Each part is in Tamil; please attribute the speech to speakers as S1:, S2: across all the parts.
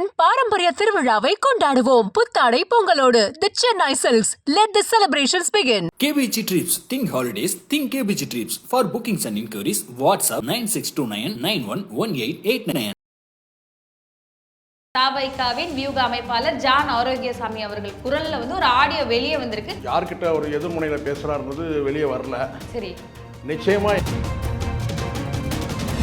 S1: சென்னையின் பாரம்பரிய திருவிழாவை கொண்டாடுவோம் புத்தாடை பொங்கலோடு the Chennai silks let the celebrations begin
S2: KBG Trips. Think holidays. Think KBG Trips. For bookings and inquiries, WhatsApp 9629 911889.
S3: தாபைக்காவின் வியூக அமைப்பாளர் ஜான் ஆரோக்கியசாமி அவர்கள் குரல்ல வந்து ஒரு ஆடியோ வெளியே வந்திருக்கு
S4: யார்கிட்ட ஒரு எதிர்முனையில் பேசுகிறாருன்றது வெளியே வரல
S3: சரி
S4: நிச்சயமா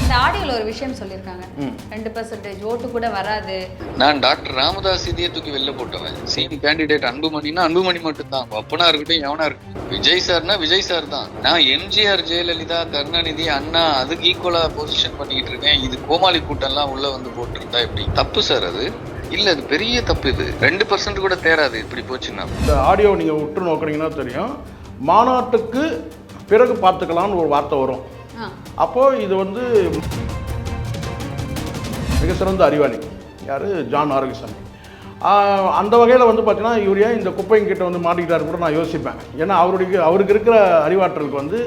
S3: இந்த ஆடியோல ஒரு விஷயம் சொல்லியிருக்காங்க. ரெண்டு பர்சன்டேஜ் ஓட்டு கூட வராது.
S5: நான் டாக்டர் ராமதாஸ் இதையே தூக்கி வெளில போட்டவன் சீனி கேண்டிடேட் அன்புமணினா அன்புமணி மட்டும்தான். அப்பனா இருக்கட்டும் எவனா இருக்கட்டும் விஜய் சார்னா விஜய் சார் தான். நான் எம்ஜிஆர் ஜெயலலிதா கருணாநிதி அண்ணா அதுக்கு ஈக்குவலா பொசிஷன் பண்ணிக்கிட்டு இருக்கேன். இது கோமாளி கூட்டம்லாம் உள்ள வந்து போட்டிருந்தா எப்படி? தப்பு சார் அது. இல்ல அது பெரிய தப்பு இது. ரெண்டு பர்சன்ட் கூட தேராது. இப்படி போச்சுன்னா.
S4: இந்த ஆடியோ நீங்கள் உற்று நோக்குனீங்கன்னா தெரியும். மாநாட்டுக்கு பிறகு பார்த்துக்கலாம்னு ஒரு வார்த்தை வரும். அப்போது இது வந்து மிக சிறந்த அறிவாளி. யார்? ஜான் ஆரோக்கியசாமி. அந்த வகையில் வந்து பார்த்தீங்கன்னா இவர் ஏன் இந்த குப்பைங்கிட்ட வந்து மாட்டிக்கிட்டாரு கூட நான் யோசிப்பேன். ஏன்னா அவருடைய அவருக்கு இருக்கிற அறிவாற்றலுக்கு வந்து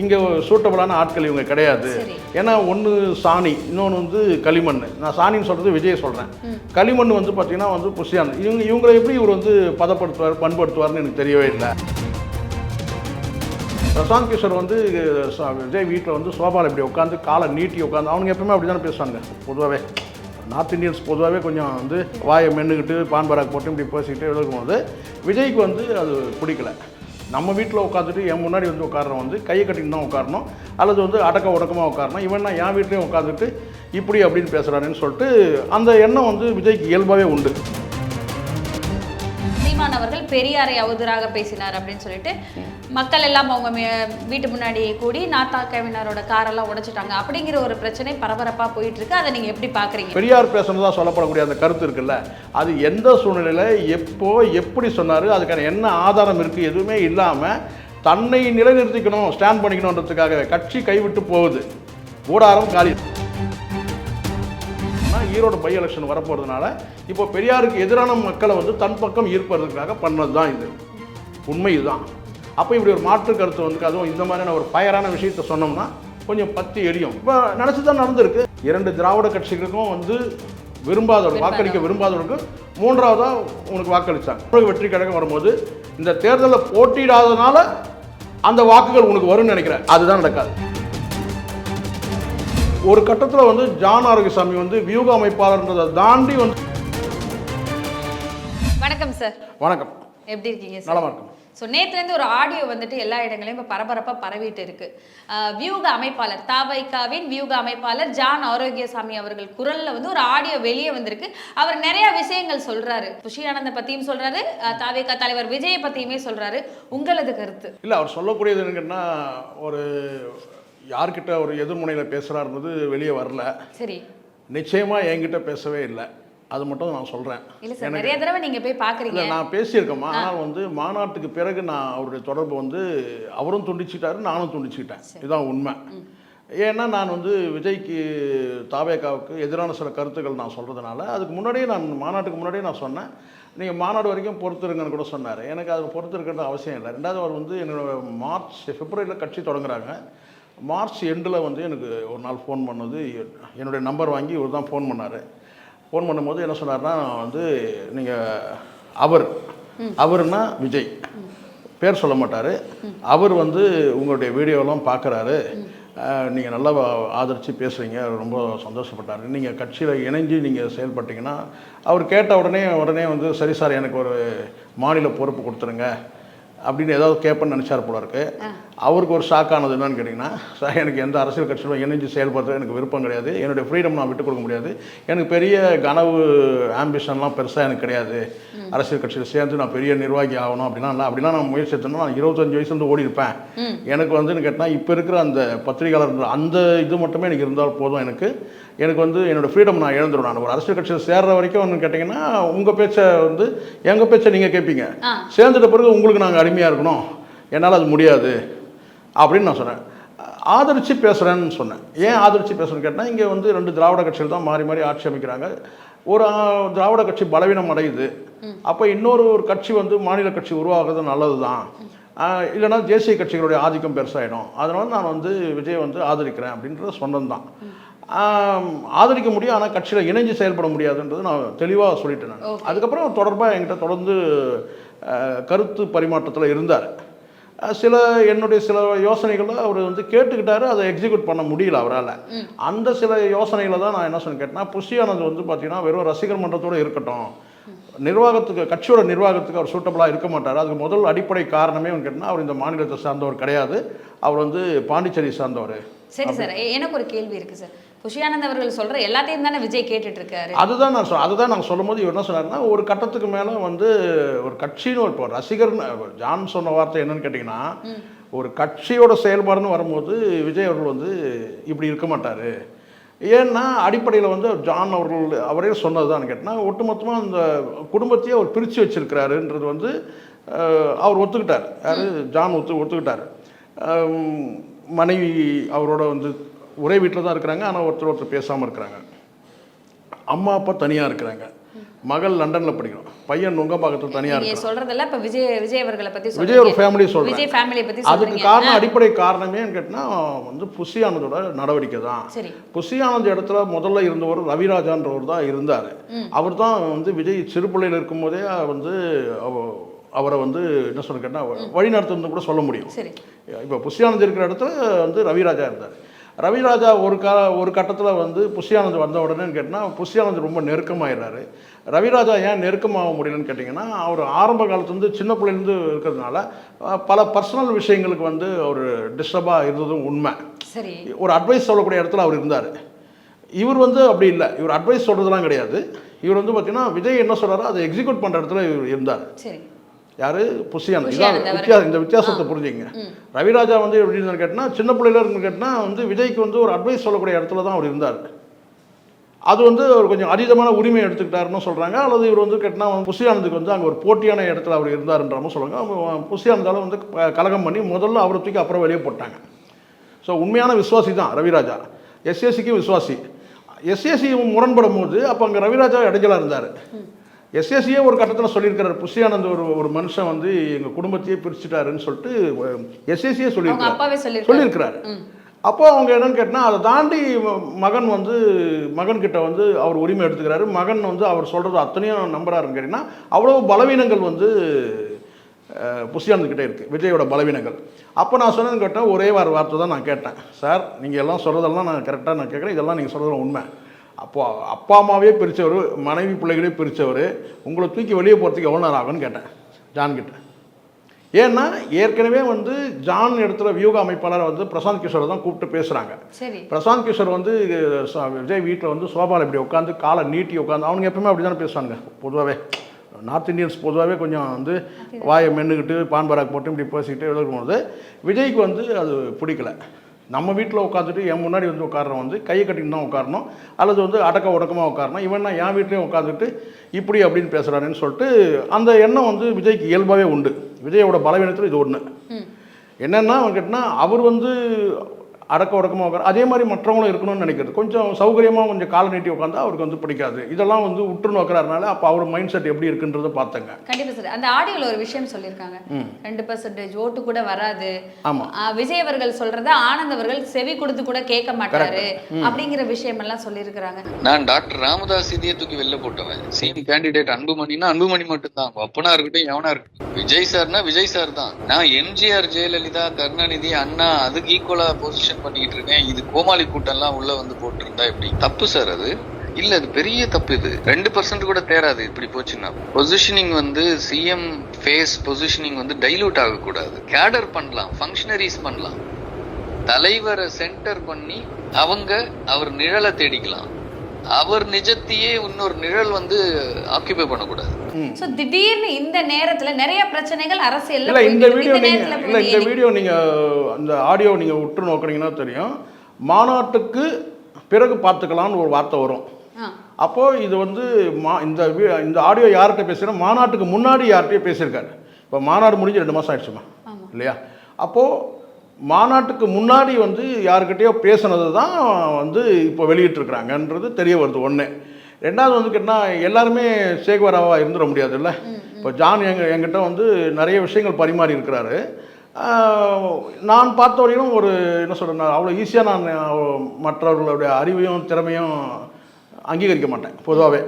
S4: இங்கே சூட்டபுளான ஆட்கள் இவங்க கிடையாது. ஏன்னா ஒன்று சாணி இன்னொன்று வந்து களிமண். நான் சாணின்னு சொல்கிறது விஜய் சொல்கிறேன் களிமண் வந்து பார்த்தீங்கன்னா வந்து புஷியான் இவங்க இவங்களை எப்படி இவர் வந்து பதப்படுத்துவார் பண்படுத்துவார்னு எனக்கு தெரியவே இல்லை. பிரசாந்த் கிஷோர் வந்து விஜய் வீட்டில் வந்து சோபாவில் இப்படி உட்காந்து காலை நீட்டி உட்காந்து அவனுங்க எப்பவுமே அப்படி தானே பேசுவாங்க பொதுவாகவே நார்த் இந்தியன்ஸ் பொதுவாகவே கொஞ்சம் வந்து வாயை மென்னுக்கிட்டு பான்பராக் போட்டு இப்படி பேசிக்கிட்டு இருக்கும்போது விஜய்க்கு வந்து அது பிடிக்கல. நம்ம வீட்டில் உட்காந்துட்டு என் முன்னாடி வந்து உட்காரணும் வந்து கையை கட்டின்னு தான் உட்காரணும் அல்லது வந்து அடக்க உடக்கமாக உட்காரணும் இவன் நான் என் வீட்லேயும் உட்காந்துட்டு இப்படி அப்படின்னு பேசுகிறானேன்னு சொல்லிட்டு அந்த எண்ணம் வந்து விஜய்க்கு இயல்பாகவே உண்டு.
S3: சீமான் அவர்கள் பெரியாரை அவதூறாக பேசினார் அப்படின்னு சொல்லிட்டு மக்கள் எல்லாம் அவங்க வீட்டு முன்னாடி கூடி நாத்தா கவினரோட காரெல்லாம் உடைச்சிட்டாங்க. அப்படிங்கிற ஒரு பிரச்சனை பரபரப்பாக போயிட்டு இருக்கு அதை நீங்கள் எப்படி பார்க்குறீங்க
S4: பெரியார் பேசுனதா சொல்லப்படக்கூடிய அந்த கருத்து இருக்குல்ல. அது எந்த சூழ்நிலையில் எப்போ எப்படி சொன்னார் அதுக்கான என்ன ஆதாரம் இருக்குது எதுவுமே இல்லாமல் தன்னை நிலைநிறுத்திக்கணும் ஸ்டாண்ட் பண்ணிக்கணுன்றதுக்காக கட்சி கைவிட்டு போகுது. ஊடாரம் காலி. ஈரோடு பை எலெக்ஷன் வரப்போகிறதுனால இப்போ பெரியாருக்கு எதிரான மக்களை வந்து தன் பக்கம் ஈர்ப்பதற்காக பண்ணது தான் இது. உண்மை இதுதான். அப்போ இப்படி ஒரு மாற்று கருத்து வந்து அதுவும் இந்த மாதிரியான ஒரு ஃபயரான விஷயத்த சொன்னோம்னா கொஞ்சம் பத்தி எரியும். இப்போ நினச்சி தான் நடந்திருக்கு. இரண்டு திராவிட கட்சிகளுக்கும் வந்து விரும்பாதவர் வாக்களிக்க விரும்பாதவருக்கு மூன்றாவதா உனக்கு வாக்களிச்சாங்க. தமிழக வெற்றி கழகம் வரும்போது இந்த தேர்தலில் போட்டியிடாதனால அந்த வாக்குகள் உனக்கு வரும்னு நினைக்கிறேன். அதுதான் நடக்காது. ஒரு கட்டத்தில் வந்து ஜான் ஆரோக்கியசாமி வந்து வியூக அமைப்பாளர்ன்றதை தாண்டி வந்து
S3: வணக்கம் சார்
S4: வணக்கம்.
S3: எப்படி இருக்கீங்க சார்
S4: நலமா இருக்கும்.
S3: ஸோ நேற்றுலேருந்து ஒரு ஆடியோ வந்துட்டு எல்லா இடங்களையும் இப்போ பரபரப்பாக பரவிட்டு இருக்கு. வியூக அமைப்பாளர் தாபைக்காவின் வியூக அமைப்பாளர் ஜான் ஆரோக்கியசாமி அவர்கள் குரல்ல வந்து ஒரு ஆடியோ வெளியே வந்திருக்கு. அவர் நிறைய விஷயங்கள் சொல்றாரு. புஷி ஆனந்த பத்தியும் சொல்றாரு அஹ் தாவேகா தலைவர் விஜயை பத்தியுமே சொல்றாரு. உங்களது கருத்து?
S4: இல்லை அவர் சொல்லக்கூடியது என்னங்கன்னா ஒரு யார்கிட்ட ஒரு எதிர்முனையில் பேசுகிறாருன்றது வெளியே வரல.
S3: சரி.
S4: நிச்சயமாக என்கிட்ட பேசவே இல்லை. அது மட்டும் நான் சொல்கிறேன்
S3: இல்ல சார் நிறைய தடவை நீங்க போய் பாக்குறீங்க.
S4: இல்லை நான் பேசியிருக்கேம்மா. ஆனால் வந்து மாநாட்டுக்கு பிறகு நான் அவருடைய தொடர்பு வந்து அவரும் துண்டிச்சிட்டாரு நானும் துண்டிச்சுக்கிட்டேன். இதுதான் உண்மை. ஏன்னா நான் வந்து விஜய்க்கு தாவேகாவுக்கு எதிரான சில கருத்துக்கள் நான் சொல்கிறதுனால அதுக்கு முன்னாடியே நான் மாநாட்டுக்கு முன்னாடியே நான் சொன்னேன். நீங்கள் மாநாடு வரைக்கும் பொறுத்திருங்கன்னு கூட சொன்னார். எனக்கு அது பொறுத்திருக்கிறது அவசியம் இல்லை. ரெண்டாவது அவர் வந்து என்னோட மார்ச் பிப்ரவரியில் கட்சி தொடங்குறாங்க. மார்ச் எண்டில் வந்து எனக்கு ஒரு நாள் ஃபோன் பண்ணது. என்னுடைய நம்பர் வாங்கி இவர் தான் ஃபோன் பண்ணார். ஃபோன் பண்ணும்போது என்ன சொன்னார்னா வந்து நீங்கள் அவர். அவர்னா விஜய். பேர் சொல்ல மாட்டார். அவர் வந்து உங்களுடைய வீடியோலாம் பார்க்குறாரு. நீங்கள் நல்லா ஆதரித்து பேசுகிறீங்க ரொம்ப சந்தோஷப்பட்டார். நீங்கள் கட்சியில் இணைஞ்சு நீங்கள் செயல்பட்டீங்கன்னா அவர் கேட்ட உடனே உடனே வந்து சரி சார் எனக்கு ஒரு மாநில பொறுப்பு கொடுத்துருங்க. அப்படின்னு ஏதாவது கேட்பேன்னு நினச்சார் போல இருக்கு அவருக்கு ஒரு ஷாக் ஆனது என்னன்னு கேட்டிங்கன்னா சார் எனக்கு எந்த அரசியல் கட்சியிலும் இணைஞ்சு செயல்படுறது எனக்கு விருப்பம் கிடையாது. என்னுடைய ஃப்ரீடம் நான் விட்டுக் கொடுக்க முடியாது. எனக்கு பெரிய கனவு ஆம்பிஷன்லாம் பெருசாக எனக்கு கிடையாது. அரசியல் கட்சியில் சேர்ந்து நான் பெரிய நிர்வாகி ஆகணும் அப்படின்னா இல்லை. அப்படிலாம் நான் முயற்சி எடுத்தேன்னா நான் இருபத்தஞ்சு வயசுலேருந்து ஓடி இருப்பேன் எனக்கு வந்து கேட்டால் இப்போ இருக்கிற அந்த பத்திரிகையாளர் அந்த இது மட்டுமே எனக்கு இருந்தால் போதும் எனக்கு. எனக்கு வந்து என்னோடய ஃப்ரீடம் நான் இழந்துடும் நான் ஒரு அரசியல் கட்சியில் சேர்ற வரைக்கும் வந்து கேட்டிங்கன்னா உங்கள் பேச்சை வந்து எங்கள் பேச்சை நீங்கள் கேட்பீங்க. சேர்ந்துட்ட பிறகு உங்களுக்கு நாங்கள் அடிமையாக இருக்கணும். என்னால் அது முடியாது. அப்படின்னு நான் சொன்னேன். ஆதரித்து பேசுகிறேன்னு சொன்னேன். ஏன் ஆதரித்து பேசுகிறேன்னு கேட்டால் இங்கே வந்து ரெண்டு திராவிட கட்சிகள் தான் மாறி மாறி ஆட்சி அமைக்கிறாங்க. ஒரு திராவிட கட்சி பலவீனம் அடையுது. அப்போ இன்னொரு ஒரு கட்சி வந்து மாநில கட்சி உருவாகிறது நல்லது தான் இல்லைன்னா தேசிய கட்சிகளுடைய ஆதிக்கம் பெருசாகிடும் அதனால நான் வந்து விஜய் வந்து ஆதரிக்கிறேன் அப்படின்றத சொன்னது தான் ஆதரிக்க முடியும் ஆனால் கட்சியில் இணைஞ்சு செயல்பட முடியாதுன்றது நான் தெளிவாக சொல்லிட்டேன் நான். அதுக்கப்புறம் தொடர்பாக என்கிட்ட தொடர்ந்து கருத்து பரிமாற்றத்தில் இருந்தார். சில என்னுடைய சில யோசனைகளை அவர் வந்து கேட்டுக்கிட்டாரு அதை எக்ஸிக்யூட் பண்ண முடியல அவரால். அந்த சில யோசனைகளை தான் நான் என்ன சொன்னேன் கேட்டேன்னா புஷி ஆனந்த் வந்து பார்த்தீங்கன்னா வெறும் ரசிகர் மன்றத்தோடு இருக்கட்டும். நிர்வாகத்துக்கு கட்சியோட நிர்வாகத்துக்கு அவர் சூட்டபுளாக இருக்க மாட்டார். அதுக்கு முதல் அடிப்படை காரணமே கேட்டால் அவர் இந்த மாநிலத்தை சார்ந்தவர் கிடையாது. அவர் வந்து பாண்டிச்சேரி சார்ந்தவர்.
S3: சரி சார் எனக்கு ஒரு கேள்வி இருக்கு சார். புஷியானந்த் அவர்கள் சொல்ற எல்லாத்தையும் தானே விஜய் கேட்டுட்டு இருக்காரு
S4: அதுதான் நான் சொ அதுதான் நாங்கள் சொல்லும்போது இவர் என்ன சொன்னார்னா ஒரு கட்டத்துக்கு மேலே வந்து ஒரு கட்சின்னு ஒரு இப்போ ரசிகர்னு ஜான் சொன்ன வார்த்தை என்னன்னு கேட்டிங்கன்னா ஒரு கட்சியோட செயல்பாடுன்னு வரும்போது விஜய் அவர்கள் வந்து இப்படி இருக்க மாட்டார். ஏன்னா அடிப்படையில் வந்து ஜான் அவர்கள் அவரே சொன்னது தான் கேட்டால் ஒட்டுமொத்தமாக அந்த குடும்பத்தையே அவர் பிரித்து வச்சிருக்கிறாருன்றது வந்து அவர் ஒத்துக்கிட்டார். யார்? ஜான் ஒத்து ஒத்துக்கிட்டார். மனைவி அவரோட வந்து ஒரே வீட்டில் தான் இருக்கிறாங்க ஆனால் ஒருத்தர் ஒருத்தர் பேசாமல் இருக்கிறாங்க. அம்மா அப்பா தனியாக இருக்கிறாங்க. மகள் லண்டனில் படிக்கிறோம். பையன் நுங்கம்பாக்கத்தில் தனியாக இருக்கிறான்.
S3: சொல்றதெல்லாம் இப்ப விஜய் விஜய் அவர்களை பத்தி
S4: விஜய் ஒரு. ஃபேமிலி சொல்கிறேன்
S3: விஜய் ஃபேமிலியை பத்தி
S4: அதுக்கு காரணம் அடிப்படை காரணமே கேட்டினா வந்து புஷி ஆனந்தோட நடவடிக்கை தான்.
S3: சரி.
S4: புஷி ஆனந்த் இடத்துல முதல்ல இருந்தவர் ரவிராஜான்றவர் தான் இருந்தார். அவர் தான் வந்து விஜய் சிறு பிள்ளையில் இருக்கும்போதே வந்து அவ- அவரை வந்து என்ன சொல்ல கேட்டால் வழி நடத்துன்னு கூட சொல்ல முடியும்.
S3: சரி.
S4: இப்போ புஷ்யானந்த் இருக்கிற இடத்துல வந்து ரவிராஜா இருந்தார். ரவிராஜா ஒரு கா ஒரு கட்டத்தில் வந்து புஷ்யானந்த் வந்த உடனே கேட்டால் புஷ்யானந்த் ரொம்ப நெருக்கமாயிடுறாரு ரவிராஜா ஏன் நெருக்கமாக முடியலன்னு கேட்டிங்கன்னா அவர் ஆரம்ப காலத்துலேருந்து சின்ன பிள்ளைலேருந்து இருக்கிறதுனால பல பர்சனல் விஷயங்களுக்கு வந்து அவர் டிஸ்டர்பாக இருந்ததும் உண்மை.
S3: சரி.
S4: ஒரு அட்வைஸ் சொல்லக்கூடிய இடத்துல அவர் இருந்தார். இவர் வந்து அப்படி இல்லை. இவர் அட்வைஸ் சொல்கிறதுலாம் கிடையாது. இவர் வந்து பார்த்தீங்கன்னா விஜய் என்ன சொல்கிறாரோ அதை எக்ஸிக்யூட் பண்ணுற இடத்துல இவர் இருந்தார்.
S3: சரி.
S4: யாரு? புஷியானந்த் இதான். வித்தியாசம் இந்த வித்தியாசத்தை புரிஞ்சுங்க. ரவிராஜா வந்து எப்படி இருந்தார் கேட்டால் சின்ன பிள்ளையில இருந்து கேட்டால் வந்து விஜய்க்கு வந்து ஒரு அட்வைஸ் சொல்லக்கூடிய இடத்துல தான் அவர் இருந்தார். அது வந்து அவர் கொஞ்சம் அதீதமான உரிமை எடுத்துக்கிட்டாருன்னு சொல்கிறாங்க அல்லது இவர் வந்து கேட்டால் புஷியானந்துக்கு வந்து அங்கே ஒரு போட்டியான இடத்துல அவர் இருந்தாருன்ற மாதிரி சொல்லுவாங்க. அவங்க புஷியானந்தால வந்து கலகம் பண்ணி முதல்ல அவரை தூக்கி அப்புறம் வெளியே போட்டாங்க. ஸோ உண்மையான விசுவாசி தான் ரவிராஜா. எஸ்எஸ்சிக்கு விசுவாசி. எஸ்எஸ்சி முரண்படும் போது அப்போ அங்கே ரவிராஜா இடைஞ்சலாக இருந்தார். எஸ்எஸ்சியே ஒரு கட்டத்தில் சொல்லியிருக்கிறார். புஷியானந்த் ஒரு ஒரு மனுஷன் வந்து எங்கள் குடும்பத்தையே பிரிச்சுட்டாருன்னு சொல்லிட்டு எஸ்எஸ்சியே சொல்லியிருக்காரு. சொல்லியிருக்கிறாரு. அப்போ அவங்க என்னன்னு கேட்டால் அதை தாண்டி மகன் வந்து மகன் கிட்ட வந்து அவர் உரிமை எடுத்துக்கிறாரு. மகன் வந்து அவர் சொல்கிறது அத்தனையும் நம்புறாருன்னு கேட்டிங்கன்னா அவ்வளோ பலவீனங்கள் வந்து அஹ், புஷியானந்த் கிட்ட இருக்குது விஜயோட பலவீனங்கள். அப்போ நான் சொன்னது கேட்டேன் ஒரே வார வார்த்தை தான் நான் கேட்டேன். சார் நீங்கள் எல்லாம் சொல்கிறதெல்லாம் நான் கரெக்டாக நான் கேட்குறேன். இதெல்லாம் நீங்கள் சொல்கிறதுலாம் உண்மை. அப்போ அப்பா அம்மாவே பிரித்தவர் மனைவி பிள்ளைகளே பிரித்தவர் உங்களை தூக்கி வெளியே போகிறதுக்கு எவ்வளோ நேரம் ஆகும்னு கேட்டேன் ஜான் கிட்ட ஏன்னா ஏற்கனவே வந்து ஜான் இடத்துல வியூக அமைப்பாளர் வந்து பிரசாந்த் கிஷோரை தான் கூப்பிட்டு பேசுகிறாங்க
S3: சரி.
S4: பிரசாந்த் கிஷோர் வந்து விஜய் வீட்டில் வந்து சோபாவில் இப்படி உட்காந்து காலை நீட்டி உட்காந்து அவனுங்க எப்பவுமே அப்படி தானே பேசுவானுங்க. பொதுவாகவே நார்த் இந்தியன்ஸ் பொதுவாகவே கொஞ்சம் வந்து வாயை மென்னுக்கிட்டு பான் பராக் போட்டு இப்படி பேசிக்கிட்டு இருக்கும்போது விஜய்க்கு வந்து அது பிடிக்கல. நம்ம வீட்டில் உட்காந்துட்டு என் முன்னாடி வந்து உட்காரணும் வந்து கையை கட்டிட்டு தான் உட்காரணும். அல்லது வந்து அடக்க உடக்கமாக உட்காரணும். இவன் நான் என் வீட்லேயும் உட்காந்துட்டு இப்படி அப்படின்னு பேசுகிறாருன்னு சொல்லிட்டு அந்த எண்ணம் வந்து விஜய்க்கு இயல்பாகவே உண்டு. விஜயோட பலவீனத்தில் இது ஒன்று என்னென்னா கேட்டினா அவர் வந்து அடக்க உடக்கமாக உட்கார அதே மாதிரி மற்றவங்களும் இருக்கணும்னு நினைக்கிறது. கொஞ்சம் சௌகரியமாக கொஞ்சம் காலை நீட்டி உட்காந்தா அவருக்கு வந்து பிடிக்காது. இதெல்லாம் வந்து உற்று நோக்கிறதுனால அப்போ அவர் மைண்ட் செட் எப்படி இருக்குன்றதை பார்த்தங்க.
S3: கண்டிப்பா சார் அந்த ஆடியோல ஒரு விஷயம் சொல்லியிருக்காங்க. ரெண்டு பர்சன்டேஜ் ஓட்டு கூட வராது.
S4: ஆமாம்
S3: விஜய் அவர்கள் சொல்றத ஆனந்த் அவர்கள் செவி கொடுத்து கூட கேட்க மாட்டாரு. அப்படிங்கிற விஷயம் எல்லாம் சொல்லியிருக்கிறாங்க.
S5: நான் டாக்டர் ராமதாஸ் இதையே தூக்கி வெளில போட்டவன். சேம் கேண்டிடேட் அன்புமணினா அன்புமணி மட்டும்தான். அப்பனா இருக்கட்டும் எவனா இருக்கட்டும். விஜய் சார்னா விஜய் சார் தான். நான் எம்ஜிஆர் ஜெயலலிதா கருணாநிதி அண்ணா அதுக்கு ஈக்குவலா பொசிஷன் பண்ணிக்கிட்டு இருக்கேன். இது கோமாளி கூட்டம்லாம் உள்ள வந்து போட்டிருந்தா எப்படி? தப்பு சார் அது. இல்ல அது பெரிய தப்பு இது. ரெண்டு பர்சன்ட் கூட தேராது இப்படி போச்சுன்னா. பொசிஷனிங் வந்து சிஎம் ஃபேஸ் பொசிஷனிங் வந்து டைலூட் ஆகக்கூடாது. கேடர் பண்ணலாம். ஃபங்க்ஷனரிஸ் பண்ணலாம். தலைவரை சென்டர் பண்ணி அவங்க அவர் நிழலை தேடிக்கலாம். அவர் நிஜத்தையே இன்னொரு நிழல் வந்து ஆக்கியபை பண்ணக்கூடாது.
S3: சோ திடீர்னு இந்த நேரத்துல நிறைய பிரச்சனைகள் அரசியல்ல
S4: இல்லை இந்த வீடியோ
S3: நேரத்துல
S4: இல்லை இந்த வீடியோ நீங்கள் அந்த ஆடியோ நீங்கள் உற்று நோக்குறீங்கன்னா தெரியும். மாநாட்டுக்கு பிறகு பார்த்துக்கலாம்னு ஒரு வார்த்தை வரும். அப்போது இது வந்து மா இந்த வீ- இந்த ஆடியோ யார்கிட்ட பேசுகிறோம் மாநாட்டுக்கு முன்னாடி யார்கிட்டயோ பேசியிருக்காரு. இப்போ மாநாடு முடிஞ்சு ரெண்டு மாதம் ஆயிடுச்சுமா. இல்லையா? அப்போது மாநாட்டுக்கு முன்னாடி வந்து யாருக்கிட்டேயோ பேசுனது தான் வந்து இப்போ வெளியிட்டிருக்கிறாங்கன்றது தெரிய வருது ஒன்று ரெண்டாவது வந்து கேட்டால் எல்லாருமே சேகுவராவாக இருந்துட முடியாதுல்ல? இப்போ ஜான் எங்க எங்கிட்ட வந்து நிறைய விஷயங்கள் பரிமாறி இருக்கிறாரு. நான் பார்த்த வரையிலும் ஒரு என்ன சொல்கிறேன் அவ்வளோ ஈஸியாக நான் மற்றவர்களுடைய அறிவையும் திறமையும் அங்கீகரிக்க மாட்டேன் பொதுவாகவே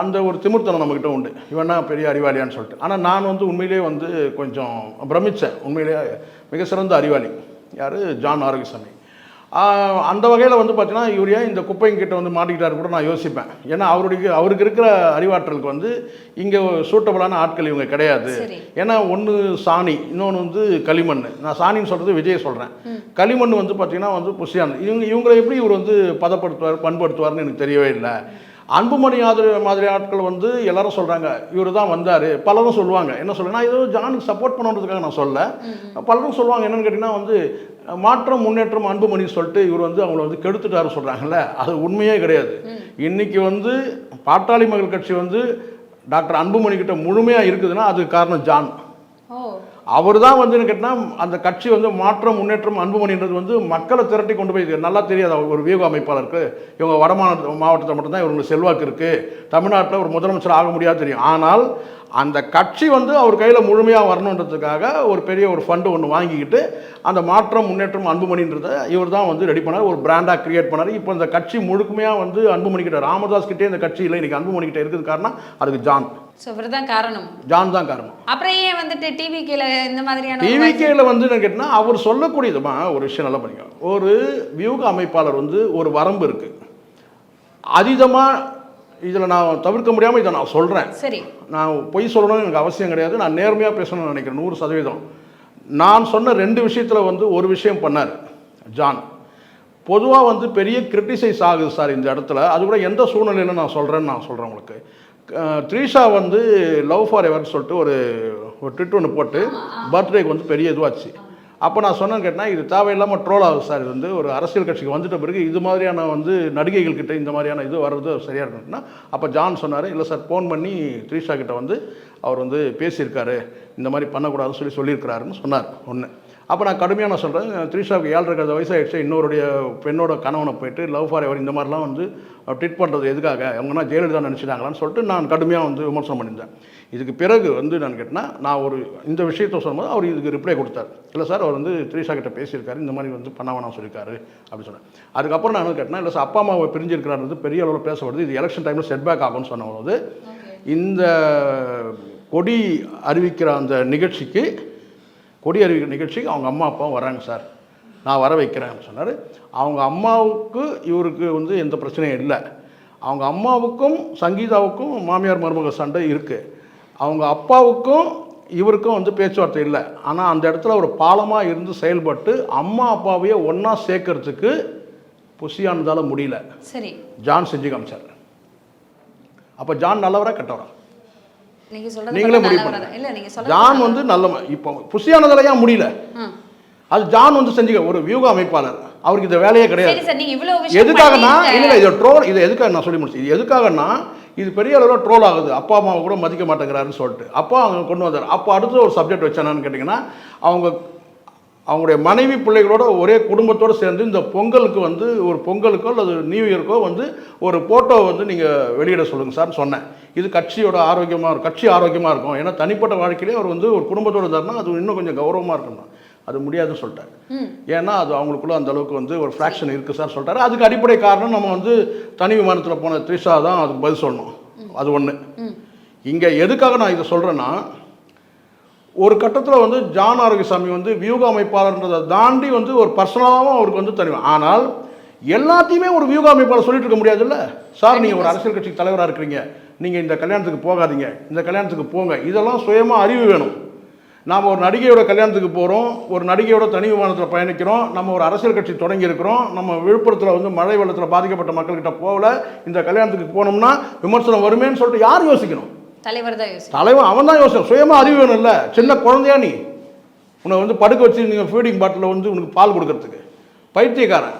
S4: அந்த ஒரு திமிர்த்தனம் நம்மக்கிட்ட உண்டு. இவனா பெரிய அறிவாளியான்னு சொல்லிட்டு. ஆனால் நான் வந்து உண்மையிலேயே வந்து கொஞ்சம் பிரமித்தேன் உண்மையிலேயே மிக சிறந்த அறிவாளி. யார்? ஜான் ஆரோக்கியசாமி. அந்த வகையில் வந்து பார்த்தீங்கன்னா இவர் ஏன் இந்த குப்பைங்கிட்ட வந்து மாட்டிக்கிட்டாரு கூட நான் யோசிப்பேன். ஏன்னா அவருடைய அவருக்கு இருக்கிற அறிவாற்றலுக்கு வந்து இங்கே சூட்டபுளான ஆட்கள் இவங்க கிடையாது. ஏன்னா ஒன்று சாணி இன்னொன்று வந்து களிமண் நான் சாணின்னு சொல்கிறது விஜய் சொல்கிறேன் களிமண் வந்து பார்த்தீங்கன்னா வந்து புஷியான் இவங்க இவங்களை எப்படி இவர் வந்து பதப்படுத்துவார் பண்படுத்துவார்னு எனக்கு தெரியவே இல்லை. அன்புமணி மாதிரி மாதிரி ஆட்கள் வந்து எல்லாரும் சொல்கிறாங்க இவர் தான் வந்தார். பலரும் சொல்லுவாங்க. என்ன சொல்ல நான் ஏதோ ஜானுக்கு சப்போர்ட் பண்ணுறதுக்காக நான் சொல்ல பலரும் சொல்லுவாங்க என்னன்னு கேட்டிங்கன்னா வந்து மாற்றம் முன்னேற்றம் அன்புமணின்னு சொல்லிட்டு இவர் வந்து அவங்கள வந்து கெடுத்துட்டாரு சொல்கிறாங்கல்ல அது உண்மையே கிடையாது. இன்னைக்கு வந்து பாட்டாளி மக்கள் கட்சி வந்து டாக்டர் அன்புமணி கிட்ட முழுமையாக இருக்குதுன்னா அதுக்கு காரணம் ஜான். அவர் தான் வந்து கேட்டால் அந்த கட்சி வந்து மாற்றம் முன்னேற்றம் அன்புமணின்றது வந்து மக்களை திரட்டி கொண்டு போய் நல்லா தெரியாது அவர் ஒரு வியூக அமைப்பாளருக்கு. இவங்க வடமாநில மாவட்டத்தில் மட்டும்தான் இவங்களுக்கு செல்வாக்கு இருக்குது தமிழ்நாட்டில் ஒரு முதலமைச்சர் ஆக முடியாது தெரியும். ஆனால் அந்த கட்சி வந்து அவர் கையில் முழுமையாக வரணுன்றதுக்காக ஒரு பெரிய ஒரு ஃபண்டு ஒன்று வாங்கிக்கிட்டு அந்த மாற்றம் முன்னேற்றம் அன்புமணின்றதை இவர் தான் வந்து ரெடி பண்ணார் ஒரு பிராண்டாக கிரியேட் பண்ணார். இப்போ இந்த கட்சி முழுமையாக வந்து அன்புமணி கிட்ட ராமதாஸ் கிட்டே இந்த கட்சி இல்லை. இன்னைக்கு அன்புமணி கிட்ட இருக்குது காரணம் அதுக்கு ஜான்
S3: ஸோ இவர் தான் காரணம்.
S4: ஜான் தான் காரணம்.
S3: அப்புறம் ஏன் வந்துட்டு டிவி கீழே இந்த மாதிரியான
S4: வந்து என்ன கேட்டினா அவர் சொல்லக்கூடியதுமா ஒரு விஷயம் நல்லா பண்ணிக்க ஒரு வியூக அமைப்பாளர் வந்து ஒரு வரம்பு இருக்கு. அதீதமாக இதில் நான் தவிர்க்க முடியாமல் இதை நான் சொல்கிறேன்.
S3: சரி.
S4: நான் பொய் சொல்லணும்னு எனக்கு அவசியம் கிடையாது. நான் நேர்மையாக பேசணும்னு நினைக்கிறேன். நூறு சதவீதம். நான் சொன்ன ரெண்டு விஷயத்தில் வந்து ஒரு விஷயம் பண்ணார் ஜான். பொதுவாக வந்து பெரிய கிரிட்டிசைஸ் ஆகுது சார் இந்த இடத்துல. அது கூட எந்த சூழ்நிலையில் நான் சொல்கிறேன்னு நான் சொல்கிறேன் உங்களுக்கு. த்ரீஷா வந்து லவ் ஃபார் எவர் சொல்லிட்டு ஒரு ஒரு ட்விட் ஒன்று போட்டு பர்த்டேக்கு வந்து பெரிய இதுவாச்சு. அப்போ நான் சொன்னேன்னு கேட்டால் இது தேவையில்லாமல் ட்ரோல் ஆகுது சார் இது வந்து ஒரு அரசியல் கட்சிக்கு வந்துட்ட பிறகு இது மாதிரியான வந்து நடிகைகள்கிட்ட இந்த மாதிரியான இது வர்றது சரியாக இருக்குன்னா அப்போ ஜான் சொன்னார் இல்லை சார் ஃபோன் பண்ணி த்ரீஷா கிட்ட வந்து அவர் வந்து பேசியிருக்காரு. இந்த மாதிரி பண்ணக்கூடாதுன்னு சொல்லி சொல்லியிருக்கிறாருன்னு சொன்னார் ஒன்று அப்போ நான் கடுமையாக நான் சொல்கிறேன் த்ரீஷாவுக்கு ஏழரை இருக்கிற வயசாகிடுச்சு இன்னொருடைய பெண்ணோட கணவனை போயிட்டு லவ் ஃபார் எவர் இந்த மாதிரிலாம் வந்து ட்ரீட் பண்ணுறது எதுக்காக? அவங்கன்னா ஜெயலலிதா நினச்சிட்டாங்களான்னு சொல்லிட்டு நான் கடுமையாக வந்து விமர்சனம் பண்ணியிருந்தேன். இதுக்கு பிறகு வந்து நான் கேட்டேன்னா நான் ஒரு இந்த விஷயத்தை சொல்லும்போது அவர் இதுக்கு ரிப்ளை கொடுத்தார். இல்லை சார் அவர் வந்து த்ரீஷா கிட்ட பேசியிருக்காரு இந்த மாதிரி வந்து பண்ண வேணாம் சொல்லியிருக்காரு அப்படின்னு சொன்னேன் அதுக்கப்புறம் நான் கேட்டேன் இல்லை சார் அப்பா அம்மாவை பிரிஞ்சிருக்கிறாரு வந்து பெரிய அளவில் பேசப்படுது இது எலெக்ஷன் டைமில் செட்பேக் ஆகும்னு சொன்னபோது இந்த கொடி அறிவிக்கிற அந்த நிகழ்ச்சிக்கு கொடி அறிவிக்கிற நிகழ்ச்சிக்கு அவங்க அம்மா அப்பாவும் வராங்க சார். நான் வர வைக்கிறேன்னு சொன்னார். அவங்க அம்மாவுக்கு இவருக்கு வந்து எந்த பிரச்சனையும் இல்லை. அவங்க அம்மாவுக்கும் சங்கீதாவுக்கும் மாமியார் மருமக சண்டை இருக்குது அவங்க அப்பாவுக்கும் இவருக்கும் வந்து பேச்சுவார்த்தை இல்லை. ஆனால் அந்த இடத்துல ஒரு பாலமாக இருந்து செயல்பட்டு அம்மா அப்பாவையே ஒன்றா சேர்க்கறதுக்கு புஷியானதால முடியல.
S3: சரி.
S4: ஜான் செஞ்சு காமிச்சார் அப்போ ஜான் நல்லவரா கெட்டவரா? நீங்களே முடிவு பண்ணுங்க. ஜான் வந்து நல்ல இப்போ புஷியானதால ஏன் முடியல. அது ஜான் வந்து செஞ்சுக்க ஒரு வியூக அமைப்பாளர் அவருக்கு இந்த வேலையே கிடையாது. எதுக்காகனா இல்லை இது ட்ரோல் இது எதுக்காக நான் சொல்லி முடிச்சு இது எதுக்காகனா இது பெரிய அளவில் ட்ரோல் ஆகுது. அப்பா அம்மாவை கூட மதிக்க மாட்டேங்கிறாருன்னு சொல்லிட்டு. அப்பா அவங்க கொண்டு வந்தார். அப்போ அடுத்து ஒரு சப்ஜெக்ட் வச்சானான்னு கேட்டிங்கன்னா அவங்க அவங்களுடைய மனைவி பிள்ளைகளோட ஒரே குடும்பத்தோடு சேர்ந்து இந்த பொங்கலுக்கு வந்து ஒரு பொங்கலுக்கோ அல்லது நியூ இயர்க்கோ வந்து ஒரு ஃபோட்டோ வந்து நீங்கள் வெளியிட சொல்லுங்கள் சார்னு சொன்னேன். இது கட்சியோட ஆரோக்கியமாக இருக்கும் கட்சி ஆரோக்கியமாக இருக்கும். ஏன்னா தனிப்பட்ட வாழ்க்கையிலே அவர் வந்து ஒரு குடும்பத்தோட இருந்தாருன்னா அது இன்னும் கொஞ்சம் கௌரவமாக இருக்கணும் அது முடியாதுன்னு சொல்லிட்டார். ஏன்னா அது அவங்களுக்குள்ள அந்த அளவுக்கு வந்து ஒரு ஃப்ராக்ஷன் இருக்குது சார் சொல்லிட்டாரு. அதுக்கு அடிப்படை காரணம் நம்ம வந்து தனி விமானத்தில் போன த்ரிஷா தான் அதுக்கு பதில் சொல்லணும். அது ஒன்று இங்கே எதுக்காக நான் இதை சொல்கிறேன்னா ஒரு கட்டத்தில் வந்து ஜான் ஆரோக்கியசாமி வந்து வியூக அமைப்பாளர்ன்றதை தாண்டி வந்து ஒரு பர்சனலாகவும் அவருக்கு வந்து தனி ஆனால் எல்லாத்தையுமே ஒரு வியூக அமைப்பாளர் சொல்லிட்டு இருக்க முடியாதுல்ல? சார் நீங்கள் ஒரு அரசியல் கட்சிக்கு தலைவராக இருக்கிறீங்க. நீங்கள் இந்த கல்யாணத்துக்கு போகாதீங்க. இந்த கல்யாணத்துக்கு போங்க. இதெல்லாம் சுயமாக அறிவு வேணும். நாம் ஒரு நடிகையோட கல்யாணத்துக்கு போகிறோம் ஒரு நடிகையோட தனி விமானத்தில் பயணிக்கிறோம். நம்ம ஒரு அரசியல் கட்சி தொடங்கி இருக்கிறோம். நம்ம விழுப்புரத்தில் வந்து மழை வெள்ளத்தில் பாதிக்கப்பட்ட மக்கள்கிட்ட போகல. இந்த கல்யாணத்துக்கு போனோம்னா விமர்சனம் வருமேன்னு சொல்லிட்டு யார் யோசிக்கணும்?
S3: தலைவர் தான்
S4: தலைவன் அவன் தான் யோசனை சுயமாக அறிவு வேணும்ல. சின்ன குழந்தையா நீ. உன்னை வந்து படுக்க வச்சு நீங்கள் ஃபீடிங் பாட்டில் வந்து உனக்கு பால் கொடுக்கறதுக்கு. பைத்தியக்காரன்.